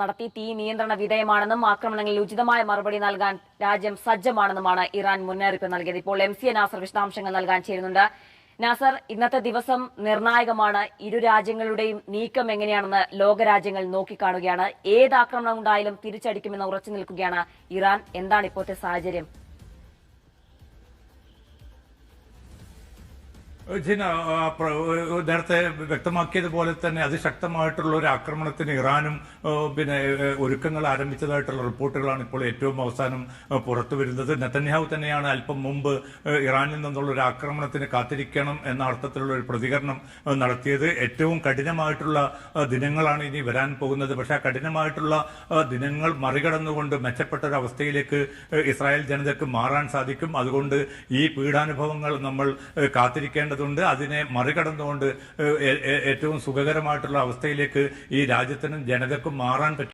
നടത്തി തീ നിയന്ത്രണ വിധേയമാണെന്നും ആക്രമണങ്ങളിൽ ഉചിതമായ മറുപടി നൽകാൻ രാജ്യം സജ്ജമാണെന്നുമാണ് ഇറാൻ മുന്നറിയിപ്പ് നൽകിയത്. ഇപ്പോൾ എം സി നാസർ വിശദാംശങ്ങൾ നൽകാൻ ചേരുന്നുണ്ട്. നാസർ ഇന്നത്തെ ദിവസം നിർണായകമാണ്. ഇരു രാജ്യങ്ങളുടെയും നീക്കം എങ്ങനെയാണെന്ന് ലോകരാജ്യങ്ങൾ നോക്കിക്കാണുകയാണ്. ഏത് ആക്രമണം ഉണ്ടായാലും തിരിച്ചടിക്കുമെന്ന് ഉറച്ചു നിൽക്കുകയാണ് ഇറാൻ. എന്താണ് ഇപ്പോഴത്തെ സാഹചര്യം? നേരത്തെ വ്യക്തമാക്കിയതുപോലെ തന്നെ അതിശക്തമായിട്ടുള്ള ഒരു ആക്രമണത്തിന് ഇറാനും പിന്നെ ഒരുക്കങ്ങൾ ആരംഭിച്ചതായിട്ടുള്ള റിപ്പോർട്ടുകളാണ് ഇപ്പോൾ ഏറ്റവും അവസാനം പുറത്തു വരുന്നത്. നെതന്യാഹു തന്നെയാണ് അല്പം മുമ്പ് ഇറാനിൽ നിന്നുള്ള ഒരു ആക്രമണത്തിന് കാത്തിരിക്കണം എന്ന അർത്ഥത്തിലുള്ള ഒരു പ്രതികരണം നടത്തിയത്. ഏറ്റവും കഠിനമായിട്ടുള്ള ദിനങ്ങളാണ് ഇനി വരാൻ പോകുന്നത്. പക്ഷേ ആ കഠിനമായിട്ടുള്ള ദിനങ്ങൾ മറികടന്നുകൊണ്ട് മെച്ചപ്പെട്ട ഒരു അവസ്ഥയിലേക്ക് ഇസ്രായേൽ ജനതയ്ക്ക് മാറാൻ സാധിക്കും. അതുകൊണ്ട് ഈ പീഡാനുഭവങ്ങൾ നമ്മൾ ഏഹ് കാത്തിരിക്കേണ്ടതുണ്ട് അതിനെ മറികടന്നുകൊണ്ട് ഏറ്റവും സുഖകരമായിട്ടുള്ള അവസ്ഥയിലേക്ക് ഈ രാജ്യത്തിനും ജനതക്കും മാറാൻ പറ്റും.